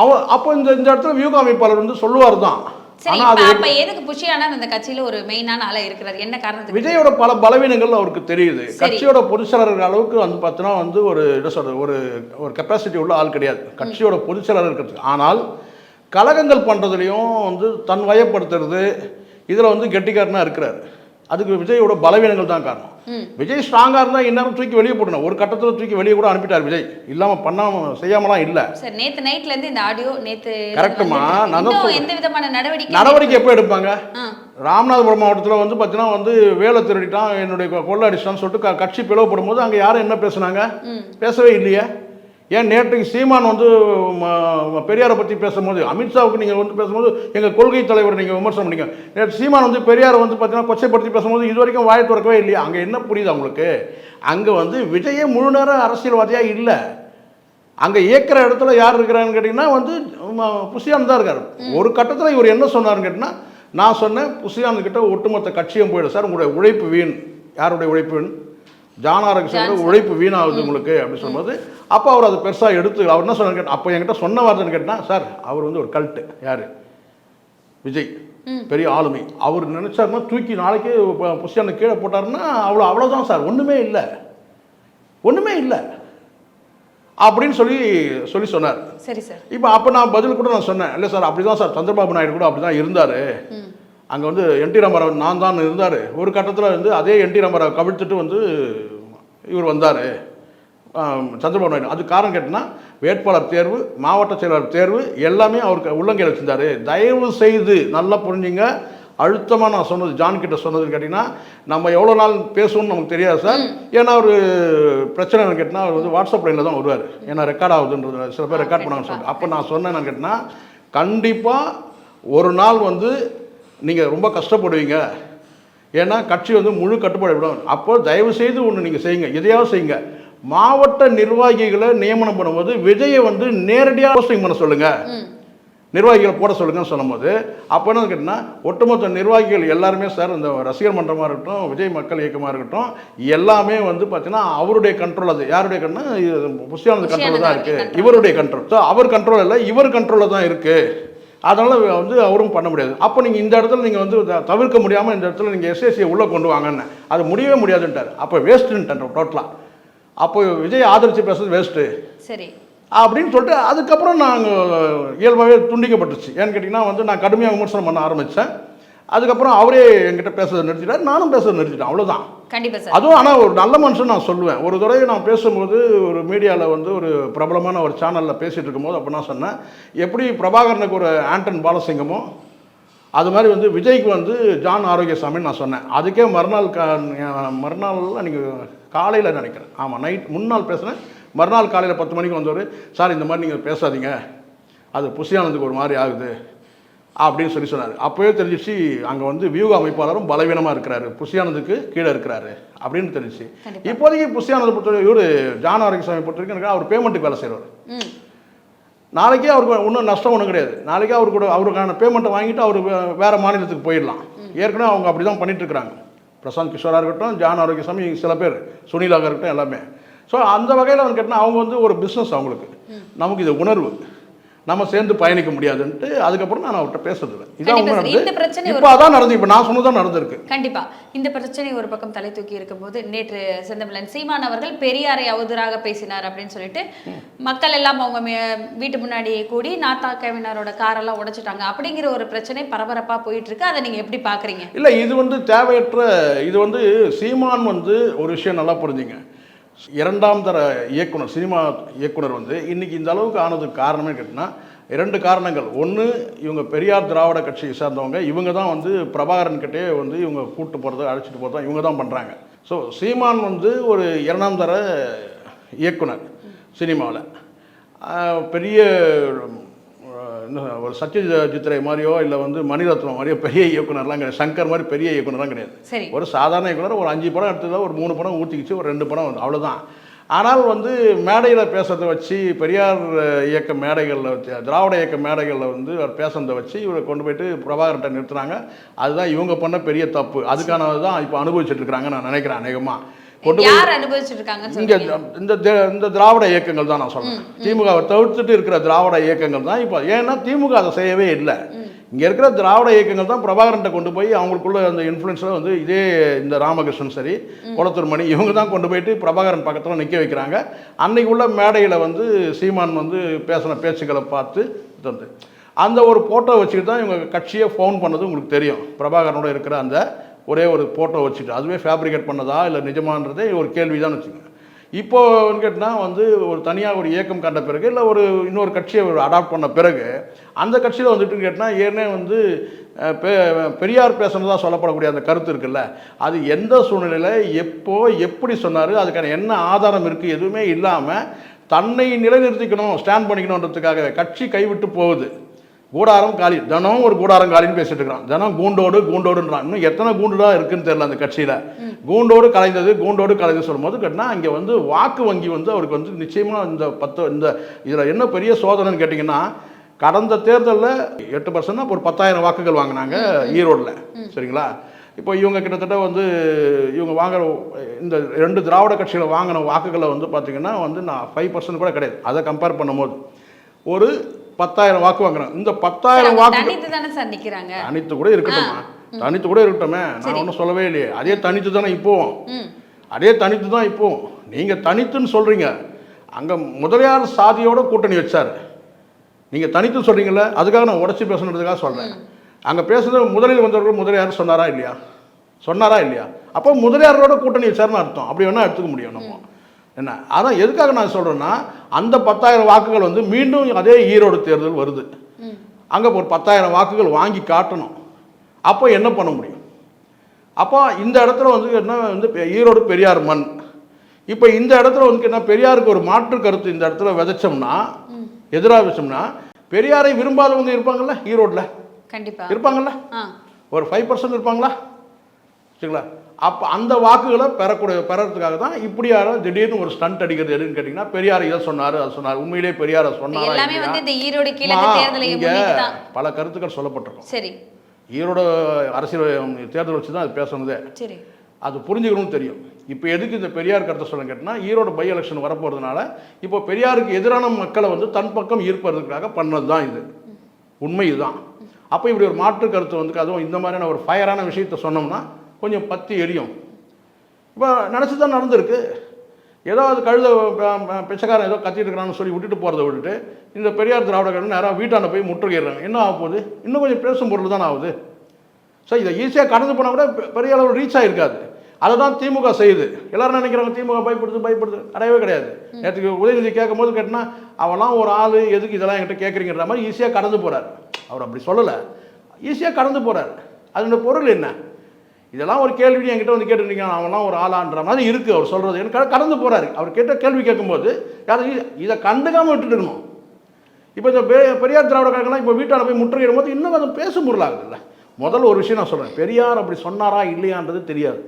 S4: அவன் அப்போ இந்த இந்த இடத்துல வியூக அமைப்பாளர் வந்து சொல்லுவார் தான்
S3: சரி அப்ப எதுக்கு புஷியானா அந்த கட்சியில ஒரு மெயினான ஆளா இருக்கிறார் என்ன காரணத்துக்கு?
S4: விஜயோட பல பலவீனங்கள் அவருக்கு தெரியுது. கட்சியோட பொதுச் செயலாளர் அளவுக்கு வந்து பார்த்தீங்கன்னா வந்து ஒரு என்ன சொல்றது ஒரு ஒரு கெப்பாசிட்டி உள்ள ஆள் கிடையாது. கட்சியோட பொதுச் செயலாளர் இருக்கிறதுக்கு ஆனால் கலகங்கள் பண்ணுறதுலையும் வந்து தன் வயப்படுத்துறது இதில் வந்து கெட்டிக்காரனாக இருக்கிறாரு. அதுக்கு விஜயோட பலவீனங்கள் தான் காரணம். விஜய் ஸ்ட்ராங்காக இருந்தால் இந்நேரம் தூக்கி வெளியே போடணும். ஒரு கட்டத்தில் தூக்கி வெளியே கூட அனுப்பிட்டார் விஜய். இல்லாமல் பண்ணாமல் செய்யாமலாம் இல்லை.
S3: சார் நேத்து நைட்ல இருந்து இந்த ஆடியோ நேத்து
S4: கரெக்ட்டுமா,
S3: இன்னும். எந்த விதமான நடவடிக்கை
S4: நடவடிக்கை எப்போ எடுப்பாங்க. ராமநாதபுரம் மாவட்டத்தில் வந்து பார்த்தீங்கன்னா வந்து வேலை திருடிட்டான். என்னுடைய கொள்ளை அடிச்சிட்டான்னு சொல்லிட்டு கட்சி பிளவுபடும் போது அங்கே யாரும் என்ன பேசுனாங்க? பேசவே இல்லையே. ஏன் நேற்றைக்கு சீமான் வந்து ம- பெரியாரை பற்றி பேசும்போது அமித்ஷாவுக்கு நீங்கள் வந்து பேசும்போது எங்கள் கொள்கை தலைவர் நீங்கள் விமர்சனம் பண்ணீங்க. நேற்று சீமான் வந்து பெரியாரை வந்து பார்த்தீங்கன்னா கொச்சைப்படுத்தி பேசும்போது இது வரைக்கும் வாயை திறக்கவே இல்லையா. அங்கே என்ன புரியுது அவங்களுக்கு? அங்கே வந்து விஜயே முழு நேரம் அரசியல்வாதியாக இல்லை. அங்கே இயக்கிற இடத்துல யார் இருக்கிறான்னு கேட்டிங்கன்னா வந்து புசியான் தான் இருக்கார். ஒரு கட்டத்தில் இவர் என்ன சொன்னாருன்னு கேட்டிங்கன்னா நான் சொன்னேன் புசியான் கிட்ட ஒட்டுமொத்த கட்சியும் போயிடும் சார் உங்களுடைய உழைப்பு வீண். யாருடைய உழைப்பு வீண்? ஜானாரங்க சொல்ற உழைப்பு வீணாகுது உங்களுக்கு அப்படின்னு சொல்லும்போது அப்போ அவர் அதை பெருசாக எடுத்து அவர் என்ன சொன்னார் அப்போ என்கிட்ட சொன்ன வார்த்தைன்னு கேட்டால் சார் அவர் வந்து ஒரு கல்ட்டு யார்? விஜய். பெரிய ஆளுமை. அவர் நினைச்சாருன்னா தூக்கி நாளைக்கே ப- புசியானை கீழே போட்டாருன்னா அவ்வளோ அவ்வளோதான் சார் ஒன்றுமே இல்லை. ஒன்றுமே இல்லை. அப்படின்னு சொல்லி சொல்லி சொன்னார்.
S3: சரி சார்.
S4: இப்போ அப்போ நான் பதில் கூட நான் சொன்னேன். இல்லை சார் அப்படி தான் சார் சந்திரபாபு நாயுடு கூட அப்படி தான் இருந்தார் அங்கே வந்து என் டி ராமராவ் நான் தான் இருந்தார். ஒரு கட்டத்தில் வந்து அதே என் டி ராமராவ் கவிழ்த்துட்டு வந்து இவர் வந்தார். சந்திரபாபு நாயுடு. அது காரணம் கேட்டிங்கன்னா வேட்பாளர் தேர்வு மாவட்ட செயலாளர் தேர்வு எல்லாமே அவருக்கு உள்ளங்கையில் வச்சிருந்தாரு. தயவு செய்து நல்லா புரிஞ்சுங்க. அழுத்தமாக நான் சொன்னது ஜான் கிட்ட சொன்னதுன்னு கேட்டிங்கன்னா நம்ம எவ்வளோ நாள் பேசுவோம்னு நமக்கு தெரியாது சார். ஏன்னா ஒரு பிரச்சனை கேட்டினா அவர் வந்து வாட்ஸ்அப் லைனில் தான் வருவார். ஏன்னா ரெக்கார்ட் ஆகுதுன்றது சில பேர் ரெக்கார்ட் பண்ணாங்கன்னு சொல்லிட்டு. அப்போ நான் சொன்னேன் கேட்டினா கண்டிப்பாக ஒரு நாள் வந்து நீங்கள் ரொம்ப கஷ்டப்படுவீங்க. ஏன்னா கட்சி வந்து முழு கட்டுப்பாடு விடும் அப்போ தயவு செய்து ஒன்று நீங்கள் செய்யுங்க. எதையாவது செய்யுங்க. மாவட்ட நிர்வாகிகளை நியமனம் பண்ணும்போது விஜயை வந்து நேரடியாக போஸ்டிங் பண்ண சொல்லுங்கள் நிர்வாகிகளை போட சொல்லுங்கன்னு சொல்லும்போது அப்போ என்ன கேட்டிங்கன்னா ஒட்டுமொத்த நிர்வாகிகள் எல்லாருமே சார் இந்த ரசிகர் மன்றமாக இருக்கட்டும் விஜய் மக்கள் இயக்கமாக இருக்கட்டும் எல்லாமே வந்து பார்த்தீங்கன்னா அவருடைய கண்ட்ரோல் அது. யாருடைய கண்ணா புஷியானது கண்ட்ரோல் தான் இருக்குது. இவருடைய கண்ட்ரோல் ஸோ அவர் கண்ட்ரோல் இல்லை இவர் கண்ட்ரோலில் தான் இருக்குது அதனால் வந்து அவரும் பண்ண முடியாது. அப்போ நீங்கள் இந்த இடத்துல நீங்கள் வந்து தவிர்க்க முடியாமல் இந்த இடத்துல நீங்கள் எஸ்எஸ்சியை உள்ளே கொண்டு வாங்கன்னு. அது முடியவே முடியாதுன்ட்டார். அப்போ வேஸ்ட்டுன்ட்டார் டோட்டலாக அப்போ விஜய் ஆதரித்து பேசுறது வேஸ்ட்டு
S3: சரி.
S4: அப்படின்னு சொல்லிட்டு அதுக்கப்புறம் நாங்கள் இயல்பாகவே துண்டிக்கப்பட்டுச்சு ஏன்னு கேட்டிங்கன்னா வந்து நான் கடுமையாக விமர்சனம் பண்ண ஆரம்பித்தேன் அதுக்கப்புறம் அவரே என்கிட்ட பேசுறதை நிறுத்திட்டார். நானும் பேசுறதை நிறுத்திட்டேன். அவ்வளோதான்
S3: கண்டிப்பா சார்.
S4: அதுவும் ஆனால் ஒரு நல்ல மனுஷன் நான் சொல்லுவேன். ஒரு தடவை நான் பேசும்போது ஒரு மீடியாவில் வந்து ஒரு பிரபலமான ஒரு சேனலில் பேசிகிட்டு இருக்கும்போது அப்போ நான் சொன்னேன் எப்படி பிரபாகரனுக்கு ஒரு ஆண்டன் பாலசிங்கமோ அது மாதிரி வந்து விஜய்க்கு வந்து ஜான் ஆரோக்கியசாமின்னு நான் சொன்னேன். அதுக்கே மறுநாள் கா மறுநாள் அன்றைக்கி காலையில் நினைக்கிறேன். ஆமாம் நைட் முன்னாள் பேசுனேன். மறுநாள் காலையில் பத்து மணிக்கு வந்தவர் சார் இந்த மாதிரி நீங்கள் பேசாதீங்க. அது புஷியானதுக்கு ஒரு மாதிரி ஆகுது. அப்படின்னு சொல்லி சொன்னார். அப்போவே தெரிஞ்சிச்சு அங்கே வந்து வியூக அமைப்பாளரும் பலவீனமாக இருக்கிறாரு. புஷியானதுக்கு கீழே இருக்கிறாரு. அப்படின்னு தெரிஞ்சிச்சு. இப்போதைக்கு புஷியானதை பொறுத்த இவர் ஜான் ஆரோக்கியசாமி பொறுத்த வரைக்கும் எனக்கு அவர் பேமெண்ட்டுக்கு வேலை செய்கிறவர்
S3: ம்.
S4: நாளைக்கே அவருக்கு ஒன்றும் நஷ்டம் ஒன்றும் கிடையாது. நாளைக்கே அவரு கூட அவருக்கான பேமெண்ட்டை வாங்கிட்டு அவர் வேற மாநிலத்துக்கு போயிடலாம். ஏற்கனவே அவங்க அப்படி தான் பண்ணிட்டு இருக்கிறாங்க. பிரசாந்த் கிஷோராக இருக்கட்டும் ஜான் ஆரோக்கியசாமி சில பேர் சுனிலாக இருக்கட்டும் எல்லாமே. ஸோ அந்த வகையில் வந்து கேட்டால் அவங்க வந்து ஒரு பிஸ்னஸ் அவங்களுக்கு. நமக்கு இது உணர்வு. நம்ம சேர்ந்து பயணிக்க முடியாதுன்ட்டு அதுக்கப்புறம் நான் அவர்கிட்ட பேசுறதில்ல. இதான் உண்மை
S3: சார். இந்த பிரச்சனை
S4: நடந்தது இப்போ அதான் நடந்து இப்போ நான் சொன்னதான் நடந்திருக்கு.
S3: கண்டிப்பா. இந்த பிரச்சனை ஒரு பக்கம் தலை தூக்கி இருக்கும்போது நேற்று செந்தமிழன் சீமான் அவர்கள் பெரியாரை அவதூறாக பேசினார் அப்படின்னு சொல்லிட்டு மக்கள் எல்லாம் அவங்க வீட்டு முன்னாடி கூடி நாத்தா கவினரோட காரெல்லாம் உடைச்சிட்டாங்க. அப்படிங்கிற ஒரு பிரச்சனை பரபரப்பா போயிட்டு இருக்கு அதை நீங்க எப்படி பாக்குறீங்க?
S4: இல்லை இது வந்து தேவையற்ற இது வந்து சீமான் வந்து ஒரு விஷயம் நல்லா புரிஞ்சுங்க. இரண்டாம் தர இயக்குனர் சினிமா இயக்குனர் வந்து இன்னைக்கு இந்த அளவுக்கு ஆனதுக்கு காரணமே கேட்டிங்கன்னா இரண்டு காரணங்கள். ஒன்று இவங்க பெரியார் திராவிட கட்சியை சேர்ந்தவங்க இவங்க தான் வந்து பிரபாகரன் கிட்டே வந்து இவங்க கூப்பிட்டு போகிறது அழைச்சிட்டு போகிறதா இவங்க தான் பண்ணுறாங்க ஸோ சீமான் வந்து ஒரு இரண்டாம் தர இயக்குனர் சினிமாவில். பெரிய என்ன ஒரு சத்யஜித் ரே மாதிரியோ இல்லை வந்து மணிரத்னம் மாதிரியோ பெரிய இயக்குனர்லாம் கிடையாது. சங்கர் மாதிரி பெரிய இயக்குனர்லாம் கிடையாது. ஒரு சாதாரண இயக்குனர் ஒரு அஞ்சு படம் எடுத்ததில் ஒரு மூணு படம் ஊற்றிக்கிச்சு ஒரு ரெண்டு படம் வந்து அவ்வளோதான் ஆனால் வந்து மேடையில் பேசுறதை வச்சு பெரியார் இயக்க மேடைகளில் வச்சு திராவிட இயக்க மேடைகளில் வந்து அவர் பேசுறதை வச்சு இவரை கொண்டு போயிட்டு பிரபாகர்கிட்ட நிறுத்துனாங்க அதுதான் இவங்க பண்ண பெரிய தப்பு. அதுக்கானது தான் இப்போ அனுபவிச்சுட்டு இருக்கிறாங்க நான் நினைக்கிறேன் அநேகமாக கொண்டு இங்க இந்த இந்த திராவிட இயக்கங்கள் தான் நான் சொல்றேன். திமுகவை தவிர்த்துட்டு இருக்கிற திராவிட இயக்கங்கள் தான் இப்போ ஏன்னா திமுக அதை செய்யவே இல்லை. இங்க இருக்கிற திராவிட இயக்கங்கள் தான் பிரபாகரன்ட்ட கொண்டு போய் அவங்களுக்குள்ள அந்த இன்ஃப்ளூயன்ஸில் வந்து இதே இந்த ராமகிருஷ்ணன் சரி குளத்தூர் மணி இவங்க தான் கொண்டு போயிட்டு பிரபாகரன் பக்கத்தில் நிற்க வைக்கிறாங்க. அன்னைக்கு உள்ள மேடையில் வந்து சீமான் வந்து பேசின பேச்சுக்களை பார்த்து இது வந்து அந்த ஒரு ஃபோட்டோ வச்சுக்கிட்டு தான் இவங்க கட்சியை ஃபோன் பண்ணது உங்களுக்கு தெரியும். பிரபாகரனோட இருக்கிற அந்த ஒரே ஒரு ஃபோட்டோ வச்சுட்டு அதுவே ஃபேப்ரிகேட் பண்ணதா இல்லை நிஜமான்றதே ஒரு கேள்வி தான் வச்சுக்கோங்க இப்போன்னு கேட்டால் வந்து ஒரு தனியாக ஒரு இயக்கம் கண்ட பிறகு இல்லை ஒரு இன்னொரு கட்சியை ஒரு அடாப்ட் பண்ண பிறகு அந்த கட்சியில் வந்துட்டு கேட்டால் ஏற்கனவே வந்து பெ- பெரியார் பேசுனதாக சொல்லப்படக்கூடிய அந்த கருத்து இருக்குல்ல அது எந்த சூழ்நிலையில் எப்போ எப்படி சொன்னார் அதுக்கான என்ன ஆதாரம் இருக்குது எதுவுமே இல்லாமல் தன்னை நிலைநிறுத்திக்கணும் ஸ்டாண்ட் பண்ணிக்கணுன்றதுக்காக கட்சி கைவிட்டு போகுது. கூடாரம் காலி தினம் ஒரு கூடாரம் காலின்னு பேசிட்டு இருக்கிறான். தினம் கூண்டோடு கூண்டோடுன்றான். இன்னும் எத்தனை கூண்டு தான் இருக்குன்னு தெரியல அந்த கட்சியில். கூண்டோடு கலைந்தது கூண்டோடு கலைந்து சொல்லும்போது கேட்டினா இங்கே வந்து வாக்கு வங்கி வந்து அவருக்கு வந்து நிச்சயமாக இந்த பத்து இந்த இதில் என்ன பெரிய சோதனைன்னு கேட்டிங்கன்னா கடந்த தேர்தலில் எட்டு பர்சன்ட் ஒரு பத்தாயிரம் வாக்குகள் வாங்கினாங்க ஈரோடில். சரிங்களா? இப்போ இவங்க கிட்டத்தட்ட வந்து இவங்க வாங்குற இந்த ரெண்டு திராவிட கட்சிகளை வாங்கின வாக்குகளை வந்து பார்த்திங்கன்னா வந்து நான் ஃபைவ் பர்சன்ட் கூட கிடையாது. அதை கம்பேர் பண்ணும்போது. ஒரு பத்தாயிரம் வாக்கு வாங்குறாங்க இந்த பத்தாயிரம் வாக்கு
S3: தனித்து
S4: கூட இருக்கட்டும்மா. தனித்து கூட இருக்கட்டுமே. நான் ஒன்றும் சொல்லவே இல்லையே. அதே தனித்து தானே இப்போவும் அதே தனித்து தான் இப்போவும் நீங்கள் தனித்துன்னு சொல்கிறீங்க அங்கே முதலியார் சாதியோட கூட்டணி வச்சார். நீங்கள் தனித்து சொல்கிறீங்களே அதுக்காக நான் உடச்சி பேசணுன்றதுக்காக சொல்கிறேன் அங்கே பேசுறது முதலில் வந்தவர்கள் முதலியார் சொன்னாரா இல்லையா? சொன்னாரா இல்லையா? அப்போ முதலியாரோட கூட்டணி வச்சாருன்னு அர்த்தம். அப்படி வேணால் எடுத்துக்க முடியும் நம்ம. என்ன? அதான் எதுக்காக நான் சொல்கிறேன்னா அந்த பத்தாயிரம் வாக்குகள் வந்து மீண்டும் அதே ஈரோடு தேர்தல் வருது. அங்கே ஒரு பத்தாயிரம் வாக்குகள் வாங்கி காட்டணும். அப்போ என்ன பண்ண முடியும்? அப்போ இந்த இடத்துல வந்து என்ன வந்து ஈரோடு பெரியார் மண். இப்போ இந்த இடத்துல வந்து என்ன பெரியாருக்கு ஒரு மாற்று கருத்து இந்த இடத்துல விதைச்சோம்னா எதிராக வச்சோம்னா பெரியாரை விரும்பாதவங்க இருப்பாங்கல்ல ஈரோட்டில்
S3: கண்டிப்பா.
S4: இருப்பாங்கல்ல? ஒரு ஃபைவ் பர்சன்ட் இருப்பாங்களா? சரிங்களா? அப்போ அந்த வாக்குகளை பெறக்கூடிய பெறறதுக்காக தான் இப்படியான திடீர்னு ஒரு ஸ்டண்ட் அடிக்கிறது எதுன்னு கேட்டிங்கன்னா பெரியார் இதை சொன்னார் அதை சொன்னார். உண்மையிலே பெரியார் சொன்னாரா பல கருத்துக்கள் சொல்லப்பட்டிருக்கும்.
S3: சரி.
S4: ஈரோடு அரசியல் தேர்தல் வச்சு தான் அது பேசுனதே
S3: சரி.
S4: அது புரிஞ்சுக்கணும்னு தெரியும். இப்போ எதுக்கு இந்த பெரியார் கருத்தை சொல்ல கேட்டினா ஈரோடு பை எலெக்ஷன் வரப்போகிறதுனால இப்போ பெரியாருக்கு எதிரான மக்களை வந்து தன் பக்கம் ஈர்ப்பதற்காக பண்ணது தான் இது. உண்மை இதுதான். அப்போ இப்படி ஒரு மாற்று கருத்து வந்து அதுவும் இந்த மாதிரியான ஒரு ஃபயரான விஷயத்த சொன்னோம்னா கொஞ்சம் பத்தி எரியும். இப்போ நினச்சி தான் நடந்திருக்கு ஏதோ அது கழுத பிச்சைக்காரன் ஏதோ கத்திட்டு இருக்கிறான்னு சொல்லி விட்டுட்டு போகிறத விட்டுட்டு இந்த பெரியார் திராவிட கழகம் நேராக வீட்டாண்ட போய் முற்றுகையிடுறாங்க. என்ன ஆக போகுது? இன்னும் கொஞ்சம் பேசும் பொருள் தான் ஆகுது. சார் இதை ஈஸியாக கடந்து போனால் கூட பெரிய அளவு ரீச் ஆகிருக்காது அதை தான் திமுக செய்யுது. எல்லாரும் நினைக்கிறாங்க திமுக பயப்படுது பயப்படுது. கிடையவே கிடையாது. நேற்றுக்கு உதயநிதி கேட்கும்போது கேட்டினா அவன்லாம் ஒரு ஆள் எதுக்கு இதெல்லாம் என்கிட்ட கேட்குறீங்கிற மாதிரி ஈஸியாக கடந்து போகிறார் அவர் அப்படி சொல்லலை. ஈஸியாக கடந்து போகிறார் அதோட பொருள் என்ன? இதெல்லாம் ஒரு கேள்வி என்கிட்ட வந்து கேட்டுருந்தீங்க. அவன்லாம் ஒரு ஆளான்ற மாதிரி இருக்குது அவர் சொல்கிறது எனக்கு கடந்து போகிறாரு அவர் கேட்ட கேள்வி கேட்கும்போது யாரும் இதை கண்டுக்காமல் விட்டுட்டு இருக்கணும். இப்போ இந்த பெ- பெரியார் திராவிட கழகம்லாம் இப்போ வீட்டால் போய் முற்றுகையிடும் போது இன்னும் அது பேசும் பொருளாகுதுல்ல முதல்ல ஒரு விஷயம் நான் சொல்கிறேன் பெரியார் அப்படி சொன்னாரா இல்லையான்றது தெரியாது.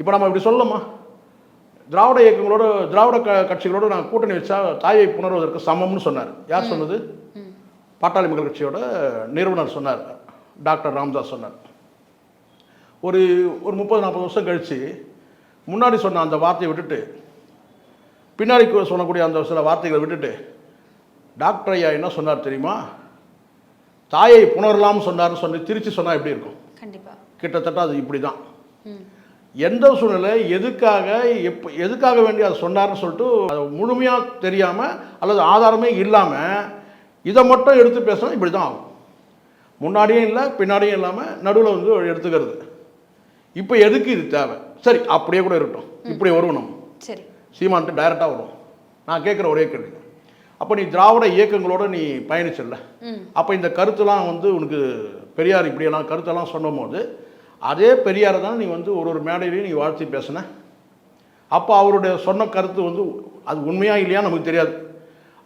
S4: இப்போ நம்ம இப்படி சொல்லலாமா திராவிட இயக்கங்களோட திராவிட க கட்சிகளோடு நான் கூட்டணி வச்சா தாயை புணர்வதற்கு சமம்னு சொன்னார். யார் சொன்னது? பாட்டாளி மக்கள் கட்சியோட நிறுவனர் சொன்னார். டாக்டர் ராமதாஸ் சொன்னார். ஒரு ஒரு முப்பது நாற்பது வருஷம் கழித்து முன்னாடி சொன்ன அந்த வார்த்தையை விட்டுட்டு பின்னாடி சொல்லக்கூடிய அந்த சில வார்த்தைகளை விட்டுட்டு டாக்டர் ஐயா என்ன சொன்னார் தெரியுமா? தாயை புணரலாம்னு சொன்னார்னு சொல்லி திருச்சி சொன்னால் எப்படி இருக்கும்?
S3: கண்டிப்பா.
S4: கிட்டத்தட்ட அது இப்படி தான் எந்த சூழ்நிலை எதுக்காக எப்போ எதுக்காக வேண்டி அதை சொன்னார்னு சொல்லிட்டு அது முழுமையாக தெரியாமல் அல்லது ஆதாரமே இல்லாமல் இதை மட்டும் எடுத்து பேசினா இப்படி தான் ஆகும். முன்னாடியும் இல்லை பின்னாடியும் இல்லாமல் நடுவில் வந்து எடுத்துக்கிறது. இப்போ எதுக்கு இது தேவை? சரி அப்படியே கூட இருக்கட்டும். இப்படி வருவோம் நம்ம
S3: சரி.
S4: சீமான்ட்டு டைரெக்டாக வரும் நான் கேட்குற ஒரே கேள்வி. அப்போ நீ திராவிட இயக்கங்களோட நீ பயணிச்சல்ல.
S3: ம்.
S4: அப்போ இந்த கருத்துலாம் வந்து உனக்கு பெரியார் இப்படியெல்லாம் கருத்தெல்லாம் சொன்னபோது அதே பெரியாரை தான் நீ வந்து ஒரு ஒரு மேடையிலையும் நீ வாழ்த்தி பேசின. அப்போ அவருடைய சொன்ன கருத்து வந்து அது உண்மையா இல்லையா நமக்கு தெரியாது.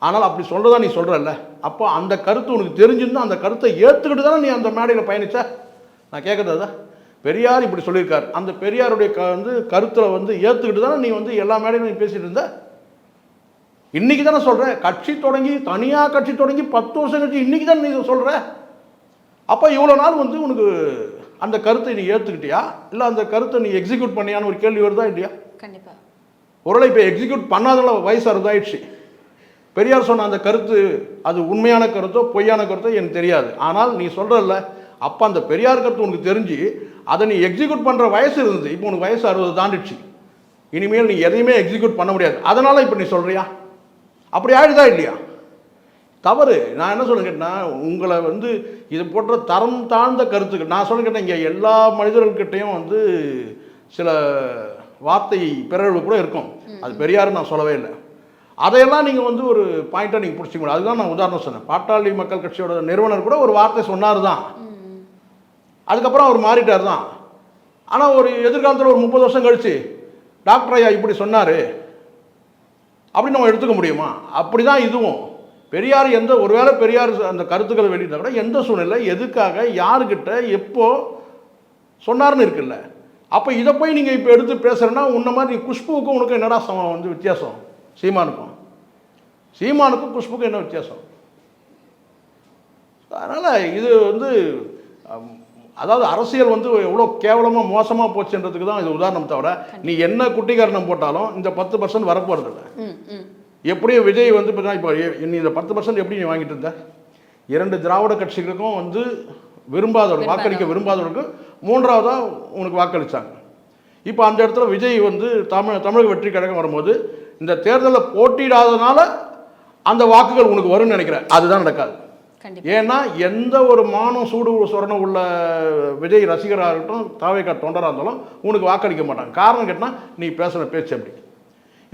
S4: ஆனால் அப்படி சொல்கிறதா நீ சொல்கிறல்ல அப்போ அந்த கருத்து உனக்கு தெரிஞ்சிருந்தா அந்த கருத்தை ஏற்றுக்கிட்டு தானே நீ அந்த மேடையில் பயணிச்ச? நான் கேட்குறது பெரியார் இப்படி சொல்லியிருக்கார். அந்த பெரியாருடைய க வந்து கருத்தில் வந்து ஏற்றுக்கிட்டு தானே நீ வந்து எல்லா மேடையிலும் நீ பேசிட்டு இருந்த? இன்னைக்கு தானே சொல்ற? கட்சி தொடங்கி தனியாக கட்சி தொடங்கி பத்து வருஷம் கழிச்சு இன்னைக்கு தானே நீ சொல்ற? அப்போ இவ்வளோ நாள் வந்து உனக்கு அந்த கருத்தை நீ ஏற்றுக்கிட்டியா இல்லை அந்த கருத்தை நீ எக்ஸிக்யூட் பண்ணியான்னு ஒரு கேள்வி வருதா இல்லையா?
S3: கண்டிப்பா.
S4: ஒருவேளை இப்போ எக்ஸிக்யூட் பண்ணாதனால வயசு அறுதாயிடுச்சு பெரியார் சொன்ன அந்த கருத்து அது உண்மையான கருத்தோ பொய்யான கருத்தோ எனக்கு தெரியாது. ஆனால் நீ சொல்கிறல்ல அப்போ அந்த பெரியார் கருத்து உனக்கு தெரிஞ்சு அதை நீ எக்ஸிக்யூட் பண்ணுற வயசு இருந்தது. இப்போ உனக்கு வயசு அறுபது தாண்டிடுச்சு. இனிமேல் நீ எதையுமே எக்ஸிக்யூட் பண்ண முடியாது. அதனால் இப்போ நீ சொல்கிறியா அப்படி ஆயிடுதா இல்லையா? தவறு. நான் என்ன சொல்ல கேட்டேன்னா உங்களை வந்து இது போன்ற தரம் தாழ்ந்த கருத்துக்கள் நான் சொல்ல கேட்டேன் இங்கே எல்லா மனிதர்கள்கிட்டையும் வந்து சில வார்த்தை பிறழ்வு கூட இருக்கும். அது பெரியாரு நான் சொல்லவே இல்லை. அதையெல்லாம் நீங்கள் வந்து ஒரு பாயிண்ட்டாக நீங்கள் பிடிச்சிக்க முடியும் அதுதான் நான் உதாரணம் சொன்னேன். பாட்டாளி மக்கள் கட்சியோட நிறுவனர் கூட ஒரு வார்த்தை சொன்னார் தான் அதுக்கப்புறம் அவர் மாறிட்டார் தான். ஆனால் ஒரு எதிர்காலத்தில் ஒரு முப்பது வருஷம் கழிச்சு டாக்டர் ஐயா இப்படி சொன்னார். அப்படின்னு நம்ம எடுத்துக்க முடியுமா? அப்படி தான் இதுவும். பெரியார் எந்த ஒருவேளை பெரியார் அந்த கருத்துக்களை வெளியிட்டா கூட எந்த சூழ்நிலை எதுக்காக யாருக்கிட்ட எப்போ சொன்னார்னு இருக்குல்ல. அப்போ இதை போய் நீங்கள் இப்போ எடுத்து பேசுகிறேன்னா உன்ன மாதிரி குஷ்புவுக்கும் உனக்கும் என்னடா சமம் வந்து வித்தியாசம்? சீமானுக்கும். சீமானுக்கும் குஷ்புக்கும் என்ன வித்தியாசம்? அதனால் இது வந்து அதாவது அரசியல் வந்து எவ்வளோ கேவலமாக மோசமாக போச்சுன்றதுக்கு தான் இது உதாரணம் தவிர நீ என்ன குட்டிகரணம் போட்டாலும் இந்த பத்து பர்சன்ட்
S3: ம்
S4: எப்படியும் விஜய் வந்து இப்போ இப்போ நீ இந்த பத்து பர்சன்ட் எப்படி நீ வாங்கிட்டு இருந்த? இரண்டு திராவிட கட்சிகளுக்கும் வந்து விரும்பாதவர்கள் வாக்களிக்க விரும்பாதவர்களுக்கு மூன்றாவதாக உனக்கு வாக்களிச்சாங்க. இப்போ அந்த இடத்துல விஜய் வந்து தமிழ் தமிழக வெற்றி கழகம் வரும்போது இந்த தேர்தலில் போட்டியிடாதனால அந்த வாக்குகள் உனக்கு வரும்னு நினைக்கிறேன். அதுதான் நடக்காது. ஏன்னா எந்த ஒரு மானம் சூடு சொரணம் உள்ள விஜய் ரசிகராக இருக்கட்டும் தாவேக்கா தொண்டராக இருந்தாலும் உனக்கு வாக்களிக்க மாட்டாங்க. காரணம் கேட்டால் நீ பேசுகிற பேச்சு அப்படி.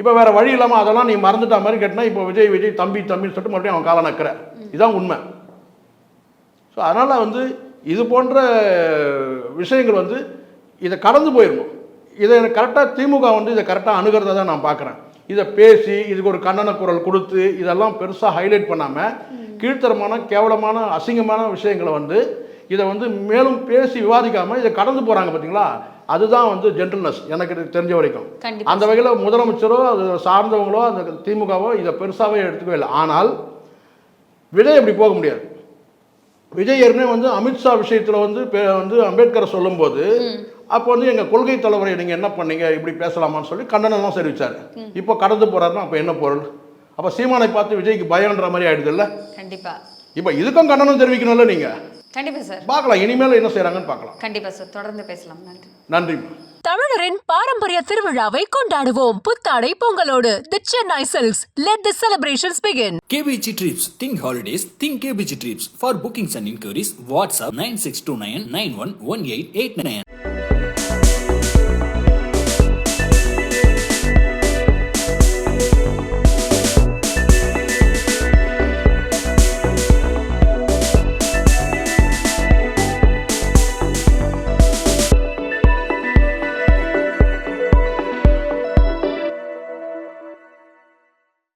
S4: இப்போ வேற வழி இல்லாமல் அதெல்லாம் நீ மறந்துட்ட மாதிரி கேட்டினா இப்போ விஜய் விஜய் தம்பி தம்பின்னு சொல்லிட்டு மறுபடியும் அவன் காலை நக்கிற. இதுதான் உண்மை. ஸோ அதனால் வந்து இது போன்ற விஷயங்கள் வந்து இதை கடந்து போயிடணும் இதை கரெக்டாக திமுக வந்து இதை கரெக்டாக அணுகிறத தான் நான் பார்க்குறேன். இதை பேசி இதுக்கு ஒரு கண்டன குரல் கொடுத்து இதெல்லாம் பெருசாக ஹைலைட் பண்ணாமல் கீழ்த்தரமான கேவலமான அசிங்கமான விஷயங்களை வந்து இதை வந்து மேலும் பேசி விவாதிக்காமல் இதை கடந்து போகிறாங்க பார்த்தீங்களா அதுதான் வந்து ஜென்டில்னஸ் எனக்கு தெரிஞ்ச வரைக்கும். அந்த வகையில் முதலமைச்சரோ அது சார்ந்தவங்களோ அந்த திமுகவோ இதை பெருசாகவே எடுத்துக்கவே இல்லை. ஆனால் விஜய் அப்படி போக முடியாது. விஜய் ஏற்கனவே வந்து அமித்ஷா விஷயத்தில் வந்து வந்து அம்பேத்கரை சொல்லும்போது அப்போ வந்து எங்கள் கொள்கை தலைவரை நீங்கள் என்ன பண்ணீங்க? இப்படி பேசலாமான்னு சொல்லி கண்டனம்லாம் தெரிவிச்சார். இப்போ கடந்து போறாருன்னா அப்போ என்ன பொருள்? அப்போ சீமானை பார்த்து விஜய்க்கு பயம்ன்ற மாதிரி ஆயிடுதுல்ல?
S3: கண்டிப்பா.
S4: இப்போ இதுக்கும் கண்டனம் தெரிவிக்கணும்ல நீங்கள்
S3: கண்டிப்பா சார்.
S4: பார்க்கலாம். இனிமேல் என்ன செய்கிறாங்கன்னு பார்க்கலாம்.
S3: கண்டிப்பா சார். தொடர்ந்து பேசலாம். நன்றி.
S4: நன்றி.
S1: தமிழரின் பாரம்பரிய திருவிழாவை கொண்டாடுவோம். புத்தாடை பொங்கலோடு the Chennai silks let the celebrations begin
S2: KBG Trips. Think holidays. Think KBG Trips. For bookings and inquiries, WhatsApp 9629 911889.